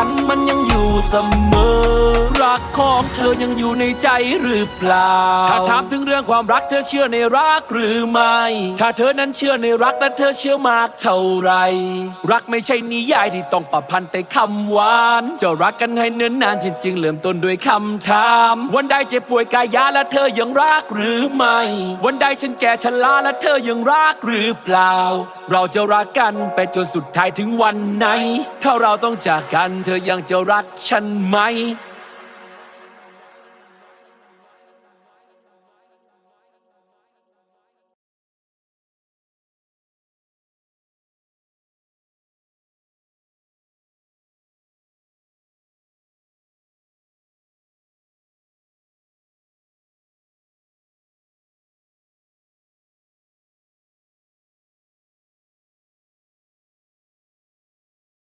ันมันยังอยู่เสมอ รักของเธอยังอยู่ในใจหรือเปล่า ถ้าถามถึงเรื่องความรักเธอเชื่อในรักหรือไม่ ถ้าเธอนั้นเชื่อในรักและเธอเชื่อมากเท่าไร รักไม่ใช่นิยายที่ต้องประพันธ์แต่คำหวาน จะรักกันให้เนิ่นนานจริง ๆ เริ่มต้นด้วยคำถาม วันใดเจ็บป่วยกายยาและเธอยังรักหรือไม่ วันใดฉันแก่ชราและเธอยังรักหรือเปล่า เราจะรักกันไปจนสุดท้ายถึงวันไหน ถ้าเราต้องจากกันเธอยังจะรักฉันไหม